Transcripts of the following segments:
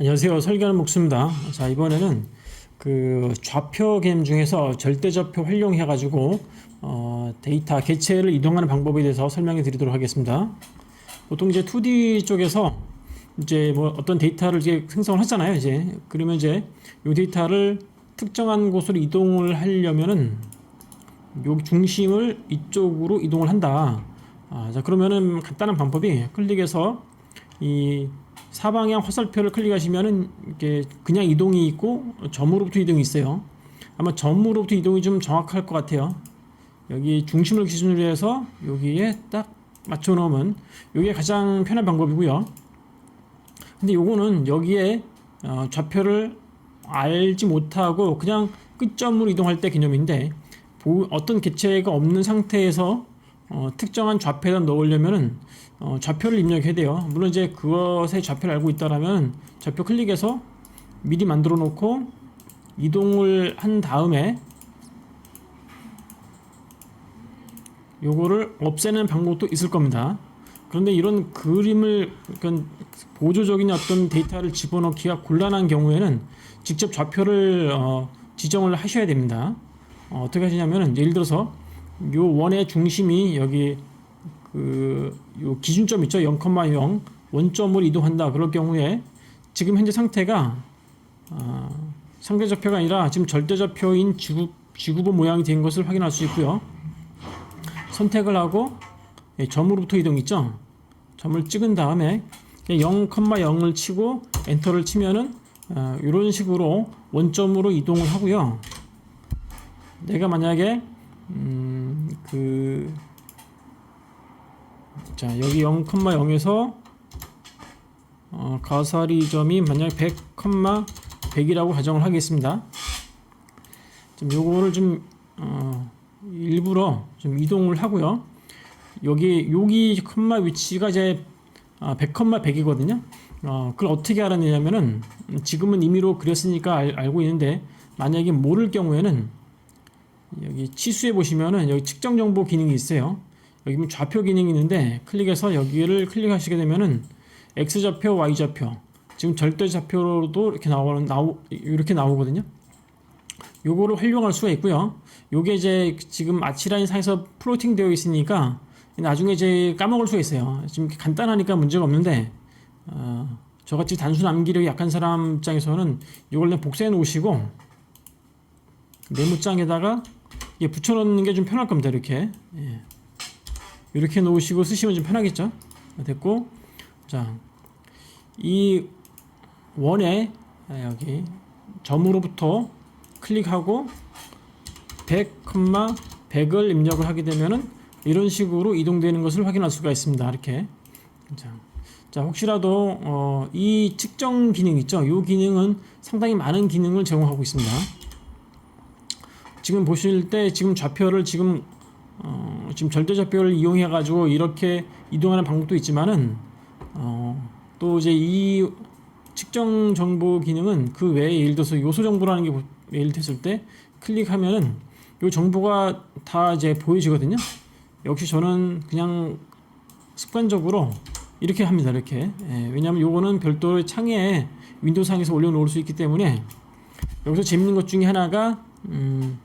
안녕하세요. 설계하는 목수입니다. 자, 이번에는 그 좌표 개념 중에서 절대좌표 활용해 가지고 어, 데이터 개체를 이동하는 방법에 대해서 설명해 드리도록 하겠습니다. 보통 이제 2D 쪽에서 이제 뭐 어떤 데이터를 이제 생성을 하잖아요. 이제 그러면 이제 이 데이터를 특정한 곳으로 이동을 하려면은 요 중심을 이쪽으로 이동을 한다. 아, 자 그러면은 간단한 방법이 클릭해서 이 사방향 화살표를 클릭하시면은 이게 그냥 이동이 있고 점으로부터 이동이 있어요. 아마 점으로부터 이동이 좀 정확할 것 같아요. 여기 중심을 기준으로 해서 여기에 딱 맞춰 놓으면 이게 가장 편한 방법이고요. 근데 요거는 여기에 어, 좌표를 알지 못하고 그냥 끝점으로 이동할 때 개념인데 보- 어떤 개체가 없는 상태에서 어, 특정한 좌표에다 넣으려면은 어, 좌표를 입력해야 돼요. 물론 이제 그것의 좌표를 알고 있다라면 좌표 클릭해서 미리 만들어 놓고 이동을 한 다음에 요거를 없애는 방법도 있을 겁니다. 그런데 이런 그림을 그러니까 보조적인 어떤 데이터를 집어넣기가 곤란한 경우에는 직접 좌표를 어, 지정을 하셔야 됩니다. 어, 어떻게 하시냐면은 예를 들어서 요 원의 중심이 여기 그 요 기준점 있죠 0,0 원점으로 이동한다 그럴 경우에 지금 현재 상태가 아, 상대 좌표가 아니라 지금 절대 좌표인 지구 지구본 모양이 된 것을 확인할 수 있고요. 선택을 하고 예, 점으로부터 이동 있죠. 점을 찍은 다음에 0,0을 치고 엔터를 치면은 아, 이런 식으로 원점으로 이동을 하고요. 내가 만약에 음, 그 자, 여기 0,0에서 어, 가사리 점이 만약 100, 100이라고 가정을 하겠습니다. 좀 요거를 좀 어, 일부러 좀 이동을 하고요. 여기 여기 컴마 위치가 이제 아, 100, 100이거든요. 어, 그걸 어떻게 알아내냐면은 지금은 임의로 그렸으니까 알, 알고 있는데 만약에 모를 경우에는 여기 치수에 보시면은 여기 측정 정보 기능이 있어요. 여기 좌표 기능이 있는데 클릭해서 여기를 클릭하시게 되면은 x 좌표, y 좌표. 지금 절대 좌표로도 이렇게 나오는 나오 이렇게 나오거든요. 요거를 활용할 수가 있고요. 요게 이제 지금 아치라인 상에서 플로팅 되어 있으니까 나중에 이제 까먹을 수가 있어요. 지금 간단하니까 문제가 없는데 어, 저같이 단순 암기력이 약한 사람 입장에서는 이걸 그냥 복사해 놓으시고 메모장에다가 이게 붙여놓는 게 좀 편할 겁니다. 이렇게 예. 이렇게 놓으시고 쓰시면 좀 편하겠죠. 됐고 자 이 원에 아, 여기 점으로부터 클릭하고 100, 100을 입력을 하게 되면은 이런 식으로 이동되는 것을 확인할 수가 있습니다. 이렇게 자, 자 혹시라도 어, 이 측정 기능 있죠? 이 기능은 상당히 많은 기능을 제공하고 있습니다. 지금 보실 때 지금 좌표를 지금 어, 지금 절대 좌표를 이용해 가지고 이렇게 이동하는 방법도 있지만은 어, 또 이제 이 측정 정보 기능은 그 외에 예를 들어서 요소 정보라는 게 보- 예를 들었을 때 클릭하면은 요 정보가 다 이제 보여지거든요. 역시 저는 그냥 습관적으로 이렇게 합니다. 이렇게 예, 왜냐하면 요거는 별도의 창에 윈도우 상에서 올려놓을 수 있기 때문에 여기서 재밌는 것 중에 하나가 음,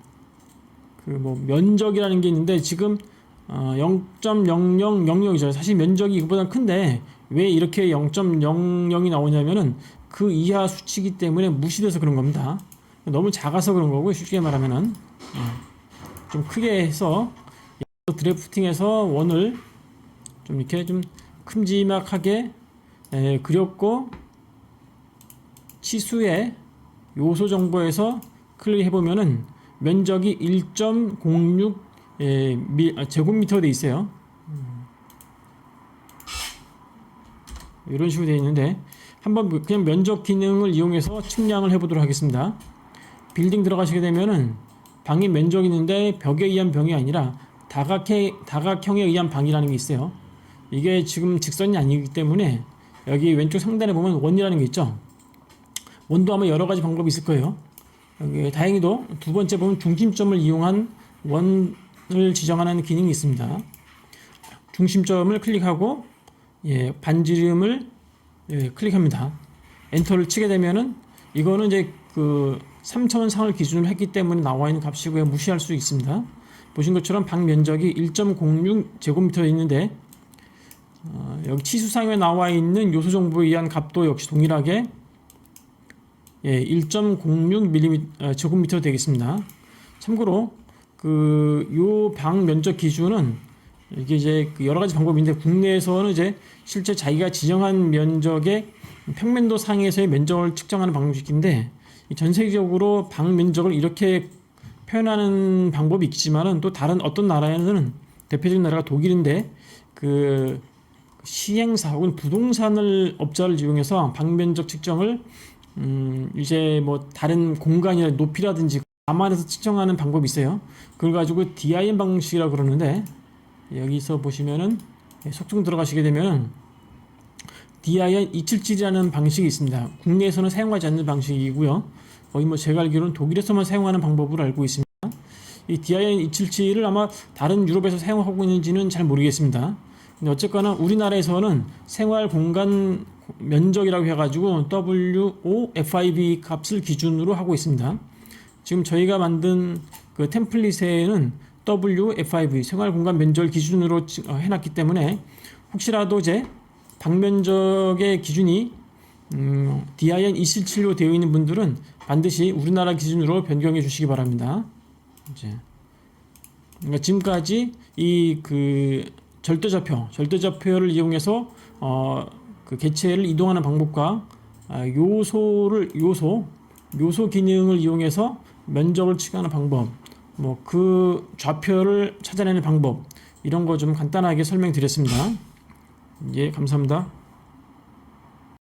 그뭐 면적이라는 게 있는데 지금 어, 0.0000이죠. 사실 면적이 이거보다 큰데 왜 이렇게 0.00이 나오냐면은 그 이하 수치이기 때문에 무시돼서 그런 겁니다. 너무 작아서 그런 거고 쉽게 말하면은 예, 좀 크게 해서 드래프팅해서 원을 좀 이렇게 좀 큼지막하게 예, 그렸고 치수의 요소 정보에서 클릭해 보면은 면적이 1.06 예, 미, 아, 제곱미터 돼 있어요. 음. 이런 식으로 되어 있는데 한번 그냥 면적 기능을 이용해서 측량을 해보도록 하겠습니다. 빌딩 들어가시게 되면은 방이 면적이 있는데 벽에 의한 병이 아니라 다각해, 다각형에 의한 방이라는 게 있어요. 이게 지금 직선이 아니기 때문에 여기 왼쪽 상단에 보면 원이라는 게 있죠. 원도 아마 여러 가지 방법이 있을 거예요. 다행히도 두 번째 보면 중심점을 이용한 원을 지정하는 기능이 있습니다. 중심점을 클릭하고 예, 반지름을 예, 클릭합니다. 엔터를 치게 되면은 이거는 이제 그 3차원 상을 기준으로 했기 때문에 나와 있는 값이고요. 무시할 수 있습니다. 보신 것처럼 방 면적이 1.06 제곱미터 있는데 어, 여기 치수상에 나와 있는 요소 정보에 의한 값도 역시 동일하게 예, 1.06 mm 어, 제곱미터 되겠습니다. 참고로 그 요 방 면적 기준은 이게 이제 그 여러 가지 방법인데 국내에서는 이제 실제 자기가 지정한 면적의 평면도 상에서의 면적을 측정하는 방식인데 이전 세계적으로 방 면적을 이렇게 표현하는 방법이 있지만은 또 다른 어떤 나라에는 대표적인 나라가 독일인데 그 시행사 혹은 부동산을 업자를 이용해서 방 면적 측정을 음 이제 뭐 다른 공간이나 높이라든지 감안해서 측정하는 방법이 있어요. 그걸 가지고 DIM 방식이라고 그러는데 여기서 보시면은 예, 속중 들어가시게 되면 DIN 277이라는 방식이 있습니다. 국내에서는 사용하지 않는 방식이고요. 거의 뭐 제가 알기로는 독일에서만 사용하는 방법으로 알고 있습니다. 이 DIN 277을 아마 다른 유럽에서 사용하고 있는지는 잘 모르겠습니다. 근데 어쨌거나 우리나라에서는 생활 공간 면적이라고 해가지고 WOFIB 값을 기준으로 하고 있습니다. 지금 저희가 만든 그 템플릿에는 WFIB 생활 공간 면적을 기준으로 지- 어, 해놨기 때문에 혹시라도 이제 방면적의 기준이 음, DIN 277로 되어 있는 분들은 반드시 우리나라 기준으로 변경해 주시기 바랍니다. 이제 그러니까 지금까지 이 그 절대좌표, 절대좌표를 이용해서 어, 그 개체를 이동하는 방법과 아, 요소를 요소 요소 기능을 이용해서 면적을 측하는 방법, 뭐 그 좌표를 찾아내는 방법 이런 거 좀 간단하게 설명드렸습니다. 예, 감사합니다.